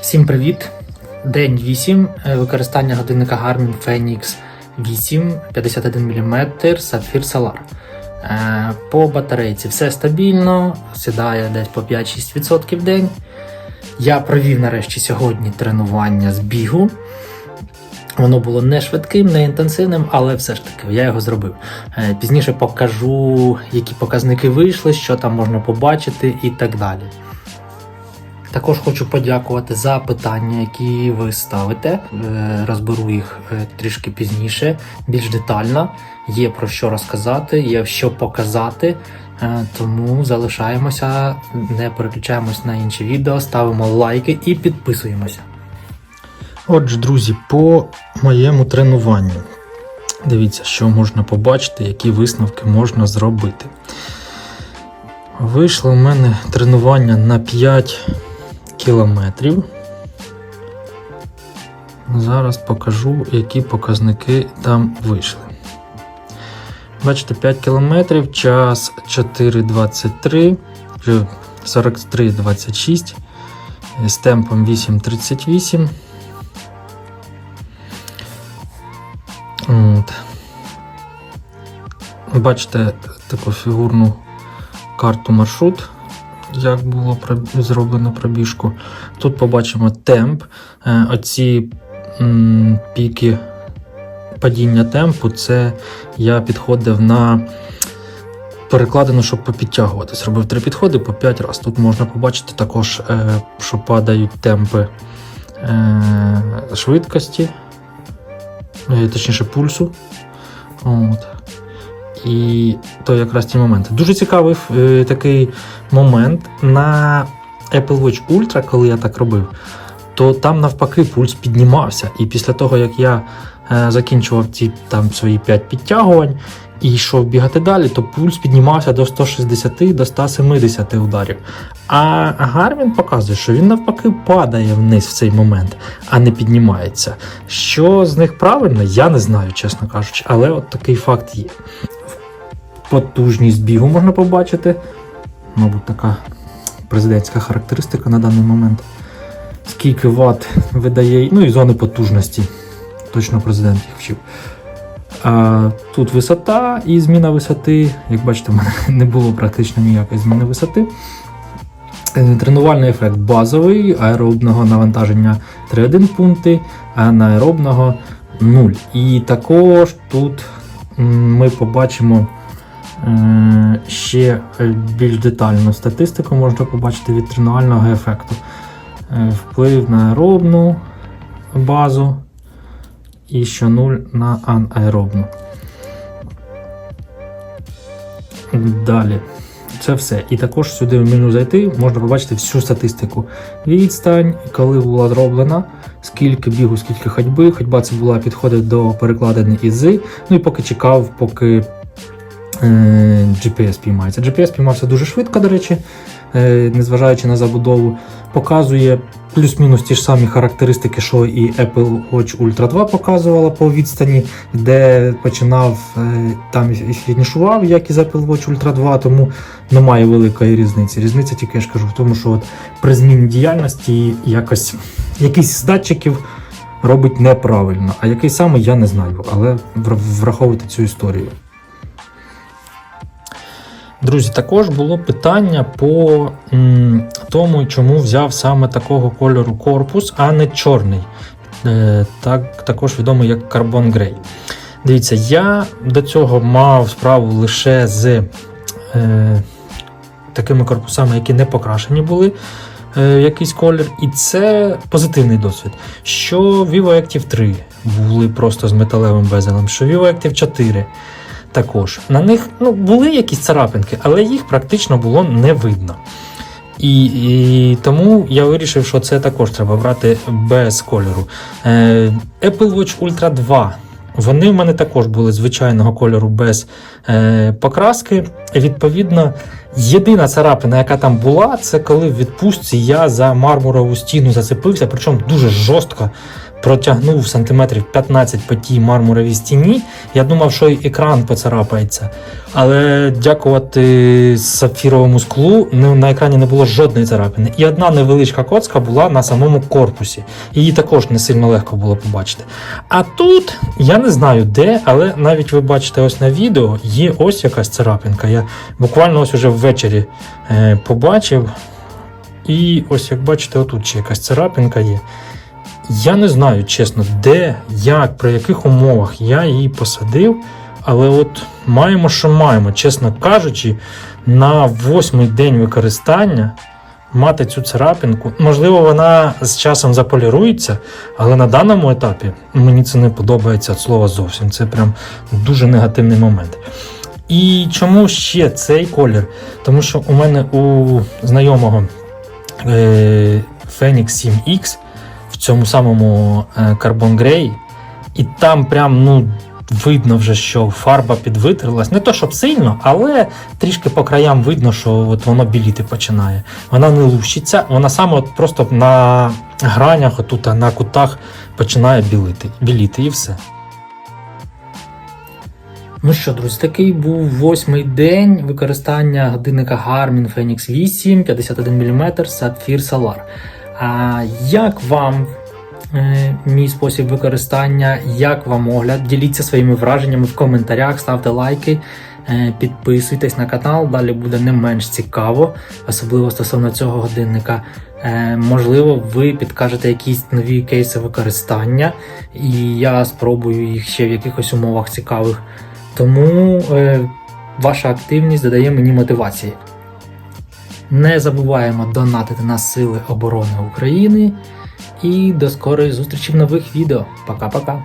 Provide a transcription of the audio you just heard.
Всім привіт! День 8. Е, Використання годинника Garmin Phoenix 8 51 мм Sapphire Solar. Е, По батарейці все стабільно, сідає десь по 5-6% в день. Я провів нарешті сьогодні тренування з бігу. Воно було не швидким, не інтенсивним, але все ж таки я його зробив. Е, Пізніше покажу, які показники вийшли, що там можна побачити і так далі. Також хочу подякувати за питання, які ви ставите. Е, Розберу їх е, трішки пізніше, більш детально. Є про що розказати, є що показати. Е, Тому залишаємося, не переключаємось на інші відео, ставимо лайки і підписуємося. Отже, друзі, по моєму тренуванню. Дивіться, що можна побачити, які висновки можна зробити. Вийшло в мене тренування на 5 кілометрів. Зараз покажу, які показники там вийшли. Бачите, 5 кілометрів, час 4.23, 43.26, з темпом 8.38. От. Бачите таку фігурну карту маршрут, як було зроблено пробіжку. Тут побачимо темп. Е, Оці піки падіння темпу, це я підходив на перекладину, щоб попідтягуватись. Робив три підходи по 5 разів. Тут можна побачити також, е, що падають темпи е, швидкості, точніше пульсу. От. І то якраз ті моменти. Дуже цікавий е, такий момент на Apple Watch Ultra, коли я так робив, то там навпаки пульс піднімався. І після того, як я е, закінчував ці там свої 5 підтягувань і йшов бігати далі, то пульс піднімався до 160 до 170 ударів. А Garmin показує, що він навпаки падає вниз в цей момент, а не піднімається. Що з них правильно, я не знаю, чесно кажучи, але от такий факт є. Потужність бігу можна побачити. Мабуть, така президентська характеристика на даний момент. Скільки ватт видає, ну і зони потужності. Точно президент їх вчив. А, тут висота і зміна висоти. Як бачите, в мене не було практично ніякої зміни висоти. Е, Тренувальний ефект базовий, аеробного навантаження 3,1 пункти, а анаеробного 0. І також тут ми побачимо ще е, більш детальну статистику, можна побачити від тренувального ефекту. Е, Вплив на аеробну базу і що 0 на анаеробну. Далі. Це все. І також сюди в меню зайти, можна побачити всю статистику. Відстань, коли була зроблена, скільки бігу, скільки ходьби. Ходьба це була підходить до перекладини ізи. Ну і поки чекав, поки GPS піймається. GPS піймався дуже швидко, до речі, е, незважаючи на забудову. Показує плюс-мінус ті ж самі характеристики, що і Apple Watch Ultra 2 показувала по відстані, де починав е, там і фінішував, як і з Apple Watch Ultra 2, тому немає великої різниці. Різниця тільки я ж кажу в тому, що от при зміні діяльності якось якийсь з датчиків робить неправильно, а який саме я не знаю, але вра- враховуйте цю історію. Друзі, також було питання по м, тому, чому взяв саме такого кольору корпус, а не чорний. Е, так, також відомий як Carbon Grey. Дивіться, я до цього мав справу лише з е, такими корпусами, які не покрашені були е, якийсь колір. І це позитивний досвід. Що Vivo Active 3 були просто з металевим безелем, що Vivo Active 4 також. На них ну, були якісь царапинки, але їх практично було не видно. І, і тому я вирішив, що це також треба брати без кольору. Е, Apple Watch Ultra 2. Вони в мене також були звичайного кольору без е, покраски. Відповідно, єдина царапина, яка там була, це коли в відпустці я за мармурову стіну зацепився, причому дуже жорстко. Протягнув сантиметрів 15 по тій мармуровій стіні. Я думав, що екран поцарапається. Але дякувати сапфіровому склу на екрані не було жодної царапини. І одна невеличка коцка була на самому корпусі. Її також не сильно легко було побачити. А тут я не знаю де, але навіть ви бачите ось на відео, є ось якась царапинка. Я буквально ось уже ввечері е, побачив. І ось як бачите, отут ще якась царапинка є. Я не знаю, чесно, де, як, при яких умовах я її посадив. Але от маємо, що маємо, чесно кажучи, на восьмий день використання мати цю царапинку. Можливо, вона з часом заполірується, але на даному етапі мені це не подобається від слова зовсім. Це прям дуже негативний момент. І чому ще цей колір? Тому що у мене у знайомого е, Phoenix 7X в цьому самому е, Carbon Grey, і там прям ну, видно вже, що фарба підвитерлась. Не то щоб сильно, але трішки по краям видно, що от воно біліти починає. Вона не лущиться, вона саме от просто на гранях, отут, на кутах починає білити, біліти і все. Ну що, друзі, такий був восьмий день використання годинника Garmin Fenix 8 51 мм Sapphire Solar. А як вам е, мій спосіб використання, як вам огляд? Діліться своїми враженнями в коментарях, ставте лайки, е, підписуйтесь на канал, далі буде не менш цікаво, особливо стосовно цього годинника. Е, можливо, ви підкажете якісь нові кейси використання, і я спробую їх ще в якихось умовах цікавих. Тому ваша активність додає мені мотивації. Не забуваємо донатити на Сили оборони України. І до скорої зустрічі в нових відео. Пока-пока.